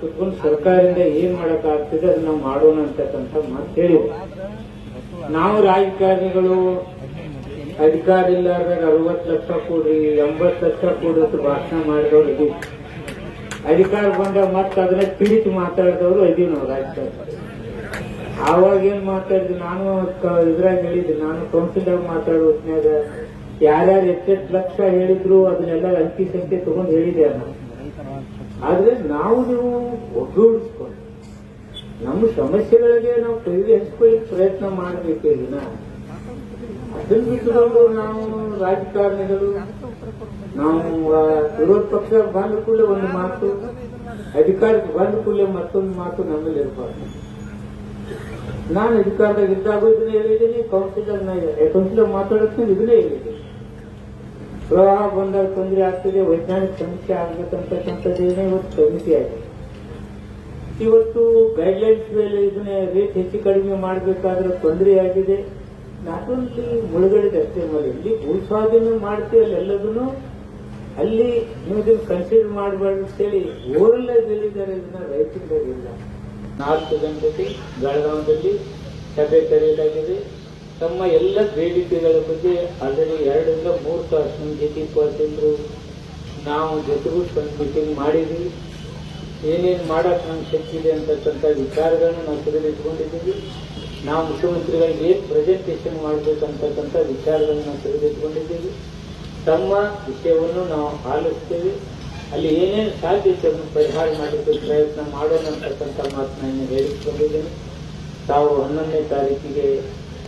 ಕುತ್ಕೊಂಡು ಸರ್ಕಾರದಿಂದ ಏನ್ ಮಾಡಕ್ ಆಗ್ತದೆ ಅದನ್ನ ನಾವು ಮಾಡೋಣ ಅಂತಕ್ಕಂಥ ಮಾತು ಹೇಳಿದೆ ನಾವು ರಾಜಕಾರಣಿಗಳು ಅಧಿಕಾರ ಇಲ್ಲಾರ್ದಾಗ ಅರವತ್ತು ಲಕ್ಷ ಕೊಡ್ರಿ, ಎಂಬತ್ತು ಲಕ್ಷ ಅಂತ ಭಾಷಣ ಮಾಡಿದವ್ರು ಇದೀವಿ. ಅಧಿಕಾರ ಬಂದಾಗ ಮತ್ತೆ ಅದನ್ನ ತಿಳಿತು ಮಾತಾಡಿದವರು ಇದೀವಿ ನಾವು ರಾಜಕಾರಣ ಆವಾಗ ಏನ್ ಮಾತಾಡಿದ್ವಿ ನಾನು ಇದ್ರಾಗ ಹೇಳಿದ್ದೆ, ನಾನು ಕೌನ್ಸಿಲ್ದಾಗ ಮಾತಾಡೋ ಹೊತ್ನ್ಯಾಗ ಯಾರ್ಯಾರು ಎಷ್ಟೆಷ್ಟು ಲಕ್ಷ ಹೇಳಿದ್ರು, ಅದನ್ನೆಲ್ಲ ಅಂಕಿ ಸಂಖ್ಯೆ ತಗೊಂಡು ಹೇಳಿದೆ ನಾನು. ಆದ್ರೆ ನಾವು ನೀವು ಒಗ್ಗೂಡಿಸ್ಕೊಂಡು ನಮ್ಮ ಸಮಸ್ಯೆಗಳಿಗೆ ನಾವು ಪರಿಹರಿಸ್ಕೊಳ್ಳಿಕ್ ಪ್ರಯತ್ನ ಮಾಡಬೇಕು ದಿನ. ಅದನ್ನು ಬಿಟ್ಟುಕೊಂಡು ನಾವು ರಾಜಕಾರಣಿಗಳು, ನಾವು ವಿರೋಧ ಪಕ್ಷ ಬಂದ ಕೂಡಲೇ ಒಂದು ಮಾತು, ಅಧಿಕಾರಕ್ಕೆ ಬಂದ ಕೂಡಲೇ ಮತ್ತೊಂದು ಮಾತು ನಮ್ಮಲ್ಲಿ ಇರಬಾರ್ದು. ನಾನು ಅಧಿಕಾರದಾಗ ಇದ್ದಾಗ ಇದನ್ನೇ ಹೇಳಿದ್ದೀನಿ ಕೌನ್ಸಿಲರ್ ಕೌನ್ಸಿಲರ್ ಮಾತಾಡೋಕೆ ಇದನ್ನೇ ಹೇಳಿದ್ದೀನಿ. ಪ್ರವಾಹ ಬಂದಾಗ ತೊಂದರೆ ಆಗ್ತಿದೆ, ವೈಜ್ಞಾನಿಕ ಸಮೀಕ್ಷೆ ಆಗ್ಬೇಕಂತಕ್ಕಂಥದ್ದೇನೆ ಇವತ್ತು ಸಮಿತಿ ಆಗಿದೆ ಇವತ್ತು ಗೈಡ್ಲೈನ್ಸ್ ಮೇಲೆ ಇದನ್ನ ರೇಟ್ ಹೆಚ್ಚು ಕಡಿಮೆ ಮಾಡಬೇಕಾದ್ರೆ ತೊಂದರೆ ಆಗಿದೆ. ನಾಟ್ ಓನ್ಲಿ ಮುಳುಗಡೆ ಅಷ್ಟೇ ಮೇಲೆ ಇಲ್ಲಿ ಭೂಸ್ವಾಧೀನ ಮಾಡ್ತೀವಿ ಅಲ್ಲಿ ಎಲ್ಲದನ್ನು ಅಲ್ಲಿ ನೀವು ಕನ್ಸಿಡರ್ ಮಾಡಬಾರ್ದು ಅಂತೇಳಿ ಓರಲ್ಲ ಹೇಳಿದ್ದಾರೆ ಇದನ್ನ ರೈತರಿಗಾಗಿಲ್ಲ. ನಾಲ್ಕು ಗಂಟೆಗೆ, ಬೆಳಗಾವದಲ್ಲಿ ಸಭೆ ಕರೆಯಲಾಗಿದೆ. ತಮ್ಮ ಎಲ್ಲ ಬೇಡಿಕೆಗಳ ಬಗ್ಗೆ ಆಲ್ರೆಡಿ ಎರಡರಿಂದ ಮೂರು ತಾಸು ನಮ್ಮ ಜೊತೆ ನಾವು ಜೊತೆಗೂ ಒಂದು ಮೀಟಿಂಗ್ ಮಾಡಿದ್ವಿ. ಏನೇನು ಮಾಡೋಕ್ಕೆ ನಮ್ಗೆ ಶಕ್ತಿ ಇದೆ ಅಂತಕ್ಕಂಥ ವಿಚಾರಗಳನ್ನ ನಾವು ಇಟ್ಕೊಂಡಿದ್ದೀವಿ. ನಾವು ಮುಖ್ಯಮಂತ್ರಿಗಳಿಗೆ ಏನು ಪ್ರೆಸೆಂಟೇಷನ್ ಮಾಡಬೇಕಂತಕ್ಕಂಥ ವಿಚಾರಗಳನ್ನ ನಾವು ತಿಳಿದಿಟ್ಕೊಂಡಿದ್ದೀವಿ ತಮ್ಮ ವಿಷಯವನ್ನು ನಾವು ಆಲಿಸ್ತೇವೆ. ಅಲ್ಲಿ ಏನೇನು ಸಾಧ್ಯತೆ ಅದನ್ನು ಪರಿಹಾರ ಮಾಡಲಿಕ್ಕೆ ಪ್ರಯತ್ನ ಮಾಡೋಣ ಅಂತಕ್ಕಂಥ ಮಾತನ್ನ ಹೇಳಿಕೊಂಡಿದ್ದೇನೆ ತಾವು ಹನ್ನೊಂದನೇ ತಾರೀಕಿಗೆ